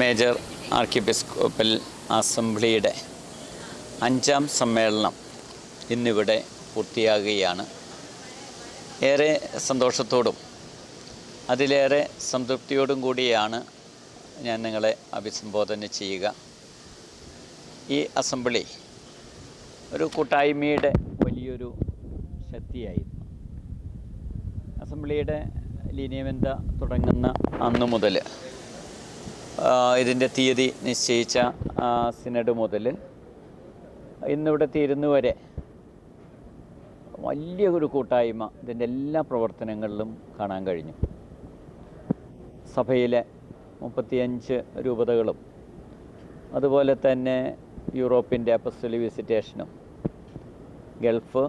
Major ആർക്കിബിസ്കോപ്പൽ അസംബ്ലിയുടെ അഞ്ചാം സമ്മേളനം ഇന്നിവിടെ പൂർത്തിയാകുകയാണ്. ഏറെ സന്തോഷത്തോടും അതിലേറെ സംതൃപ്തിയോടും കൂടിയാണ് ഞാൻ നിങ്ങളെ അഭിസംബോധന ചെയ്യുക. ഈ അസംബ്ലി ഒരു കൂട്ടായ്മയുടെ വലിയൊരു ശക്തിയായിരുന്നു. അസംബ്ലിയുടെ ലീനിയമെന്ത തുടങ്ങുന്ന അന്നു മുതൽ ഇതിന്റെ തീയതി നിശ്ചയിച്ച സിനഡ് മുതൽ ഇന്നിവിടെ തീരുന്നു വരെ വലിയ ഒരു കൂട്ടായ്മ ഇതിന്റെ എല്ലാ പ്രവർത്തനങ്ങളിലും കാണാൻ കഴിഞ്ഞു. സഭയിലെ മുപ്പത്തിയഞ്ച് രൂപതകളും അതുപോലെ തന്നെ യൂറോപ്പിന്റെ അപ്പസ്റ്റലി വിസിറ്റേഷനും ഗൾഫ്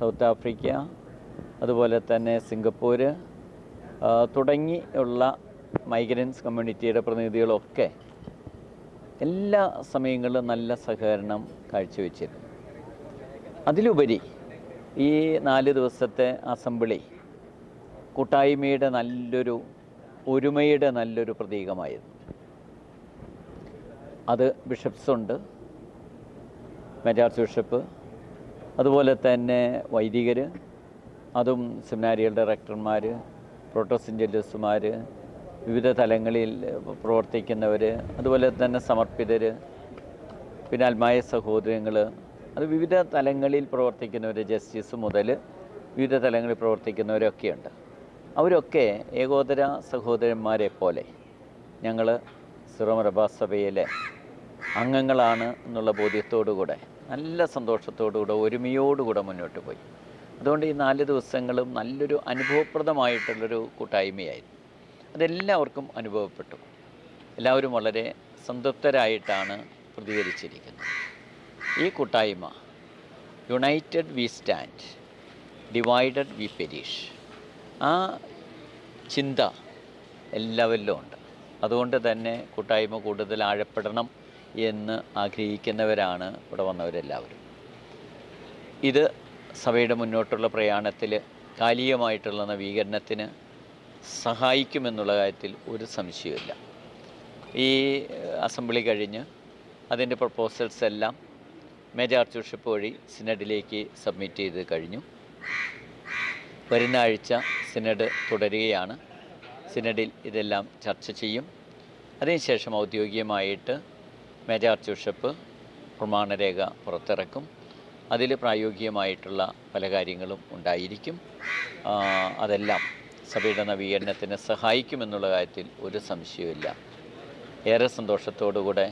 സൗത്ത് ആഫ്രിക്ക അതുപോലെ തന്നെ സിംഗപ്പൂർ തുടങ്ങി തുടങ്ങിയുള്ള മൈഗ്രൻസ് കമ്മ്യൂണിറ്റിയുടെ പ്രതിനിധികളൊക്കെ എല്ലാ സമയങ്ങളിലും നല്ല സഹകരണം കാഴ്ചവെച്ചിരുന്നു. അതിലുപരി ഈ നാല് ദിവസത്തെ അസംബ്ലി കൂട്ടായ്മയുടെ നല്ലൊരു ഒരുമയുടെ നല്ലൊരു പ്രതീകമായിരുന്നു. അത് ബിഷപ്സ് ഉണ്ട് മെജാർച്ച് ബിഷപ്പ് അതുപോലെ തന്നെ വൈദികർ അതും സെമിനാരികളുടെ ഡയറക്ടർമാർ പ്രോട്ടോസിൻജലിസ്റ്റുമാർ വിവിധ തലങ്ങളിൽ പ്രവർത്തിക്കുന്നവർ അതുപോലെ തന്നെ സമർപ്പിതർ പിന്നെ ആത്മായ സഹോദരങ്ങൾ അത് വിവിധ തലങ്ങളിൽ പ്രവർത്തിക്കുന്നവർ ജസ്റ്റിസ് മുതൽ വിവിധ തലങ്ങളിൽ പ്രവർത്തിക്കുന്നവരൊക്കെയുണ്ട്. അവരൊക്കെ ഏകോദര സഹോദരന്മാരെ പോലെ ഞങ്ങൾ സിറോമറബാ സഭയിലെ അംഗങ്ങളാണ് എന്നുള്ള ബോധ്യത്തോടുകൂടെ നല്ല സന്തോഷത്തോടുകൂടെ ഒരുമയോടുകൂടെ മുന്നോട്ട് പോയി. അതുകൊണ്ട് ഈ നാല് ദിവസങ്ങളും നല്ലൊരു അനുഭവപ്രദമായിട്ടുള്ളൊരു കൂട്ടായ്മയായിരുന്നു. അതെല്ലാവർക്കും അനുഭവപ്പെട്ടു. എല്ലാവരും വളരെ സംതൃപ്തരായിട്ടാണ് പ്രതികരിച്ചിരിക്കുന്നത്. ഈ കൂട്ടായ്മ united we stand divided we perish ആ ചിന്ത എല്ലാവരിലും ഉണ്ട്. അതുകൊണ്ട് തന്നെ കൂട്ടായ്മ കൂടുതൽ ആഴപ്പെടണം എന്ന് ആഗ്രഹിക്കുന്നവരാണ് ഇവിടെ വന്നവരെല്ലാവരും. ഇത് സഭയുടെ മുന്നോട്ടുള്ള പ്രയാണത്തിൽ കാലികമായിട്ടുള്ള നവീകരണത്തിന് സഹായിക്കുമെന്നുള്ള കാര്യത്തിൽ ഒരു സംശയമില്ല ഈ അസംബ്ലി കഴിഞ്ഞ് അതിന്റെ പ്രപ്പോസൽസ് എല്ലാം മേജർ ആർച്ച് വഴി സിനഡിലേക്ക് സബ്മിറ്റ് ചെയ്ത് കഴിഞ്ഞു. വരുന്ന ആഴ്ച സിനഡ് തുടരുകയാണ്. സിനഡിൽ ഇതെല്ലാം ചർച്ച ചെയ്യും. അതിനുശേഷം ഔദ്യോഗികമായിട്ട് മേജർ ആർച്ച് പ്രമാണരേഖ പുറത്തിറക്കും. അതിൽ പ്രായോഗികമായിട്ടുള്ള പല കാര്യങ്ങളും ഉണ്ടായിരിക്കും. അതെല്ലാം സഭയുടെ നവീകരണത്തിന് സഹായിക്കുമെന്നുള്ള കാര്യത്തിൽ ഒരു സംശയവുമില്ല. ഏറെ സന്തോഷത്തോടുകൂടെ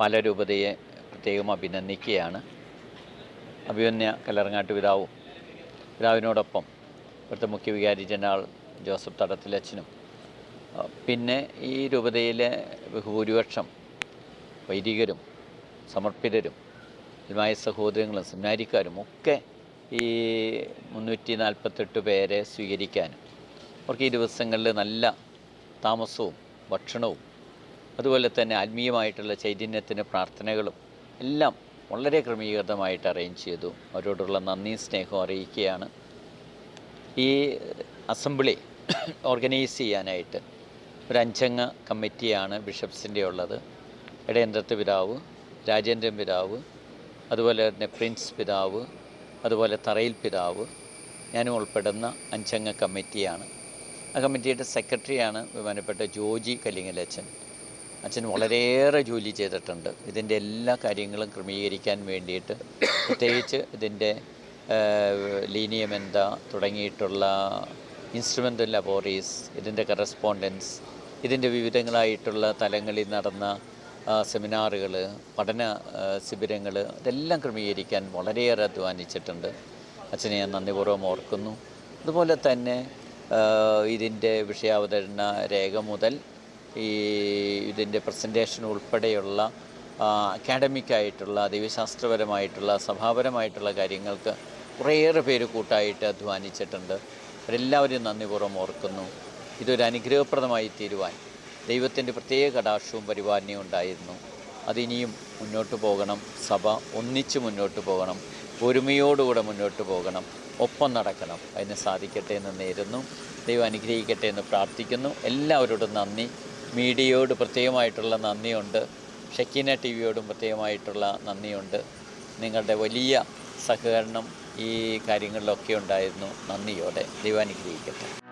പല രൂപതയെ പ്രത്യേകം അഭിനന്ദിക്കുകയാണ്. അഭിമന്യ കല്ലറങ്ങാട്ട് പിതാവും പിതാവിനോടൊപ്പം ഇവിടുത്തെ മുഖ്യ വികാരി ജനറൽ ജോസഫ് തടത്തിലച്ചനും ആ, പിന്നെ ഈ രൂപതയിലെ ബഹുഭൂരിപക്ഷം വൈദികരും സമർപ്പിതരും മായ സഹോദരങ്ങളും സെമിനാരിക്കാരും ഒക്കെ ഈ മുന്നൂറ്റി നാൽപ്പത്തെട്ട് പേരെ സ്വീകരിക്കാനും അവർക്ക് ഈ ദിവസങ്ങളിൽ നല്ല താമസവും ഭക്ഷണവും അതുപോലെ തന്നെ ആത്മീയമായിട്ടുള്ള ചൈതന്യത്തിന് പ്രാർത്ഥനകളും എല്ലാം വളരെ ക്രമീകൃതമായിട്ട് അറേഞ്ച് ചെയ്തു. അവരോടുള്ള നന്ദിയും സ്നേഹവും അറിയിക്കുകയാണ്. ഈ അസംബ്ലി ഓർഗനൈസ് ചെയ്യാനായിട്ട് ഒരു അഞ്ചംഗ കമ്മിറ്റിയാണ് ബിഷപ്സിന്റെ ഉള്ളത്. ഇടയന്ത്രത്ത് പിതാവ് രാജേന്ദ്രൻ പിതാവ് അതുപോലെ തന്നെ പ്രിൻസ് പിതാവ് അതുപോലെ തറയിൽ പിതാവ് ഞാനും ഉൾപ്പെടുന്ന അഞ്ചംഗ കമ്മിറ്റിയാണ്. ആ കമ്മിറ്റിയുടെ സെക്രട്ടറിയാണ് ബഹുമാനപ്പെട്ട ജോജി കല്ലിങ്ങലച്ചൻ അച്ഛൻ. വളരെയേറെ ജോലി ചെയ്തിട്ടുണ്ട്. ഇതിന്റെ എല്ലാ കാര്യങ്ങളും ക്രമീകരിക്കാൻ വേണ്ടിയിട്ട് പ്രത്യേകിച്ച് ഇതിന്റെ ലീനിയം എന്താ തുടങ്ങിയിട്ടുള്ള ഇൻസ്ട്രുമെന്റൽ ലബോറീസ് ഇതിന്റെ കറസ്പോണ്ടൻസ് ഇതിന്റെ വിവിധങ്ങളായിട്ടുള്ള തലങ്ങളിൽ നടന്ന സെമിനാറുകൾ പഠന ശിബിരങ്ങൾ ഇതെല്ലാം ക്രമീകരിക്കാൻ വളരെയേറെ അധ്വാനിച്ചിട്ടുണ്ട്. അച്ഛനെ ഞാൻ നന്ദിപൂർവം ഓർക്കുന്നു. അതുപോലെ തന്നെ ഇതിന്റെ വിഷയാവതരണ രേഖ മുതൽ ഈ ഇതിന്റെ പ്രസന്റേഷൻ ഉൾപ്പെടെയുള്ള അക്കാഡമിക് ആയിട്ടുള്ള ദൈവശാസ്ത്രപരമായിട്ടുള്ള സഭാപരമായിട്ടുള്ള കാര്യങ്ങൾക്ക് കുറേയേറെ പേര് കൂട്ടായിട്ട് അധ്വാനിച്ചിട്ടുണ്ട്. അവരെല്ലാവരും നന്ദിപൂർവം ഓർക്കുന്നു. ഇതൊരു അനുഗ്രഹപ്രദമായി തീരുവാൻ ദൈവത്തിന്റെ പ്രത്യേക കടാക്ഷവും പരിപാലനയും ഉണ്ടായിരുന്നു. അതിനിയും മുന്നോട്ട് പോകണം. സഭ ഒന്നിച്ച് മുന്നോട്ട് പോകണം. ഒരുമയോടുകൂടെ മുന്നോട്ട് പോകണം. ഒപ്പം നടക്കണം. അതിന് സാധിക്കട്ടെ എന്ന് നേരുന്നു. ദൈവം അനുഗ്രഹിക്കട്ടെ എന്ന് പ്രാർത്ഥിക്കുന്നു. എല്ലാവരോടും നന്ദി. മീഡിയയോട് പ്രത്യേകമായിട്ടുള്ള നന്ദിയുണ്ട്. ഷക്കീന ടി വിയോടും പ്രത്യേകമായിട്ടുള്ള നന്ദിയുണ്ട്. നിങ്ങളുടെ വലിയ സഹകരണം ഈ കാര്യങ്ങളിലൊക്കെ ഉണ്ടായിരുന്നു. നന്ദിയോടെ ദൈവാനുഗ്രഹിക്കട്ടെ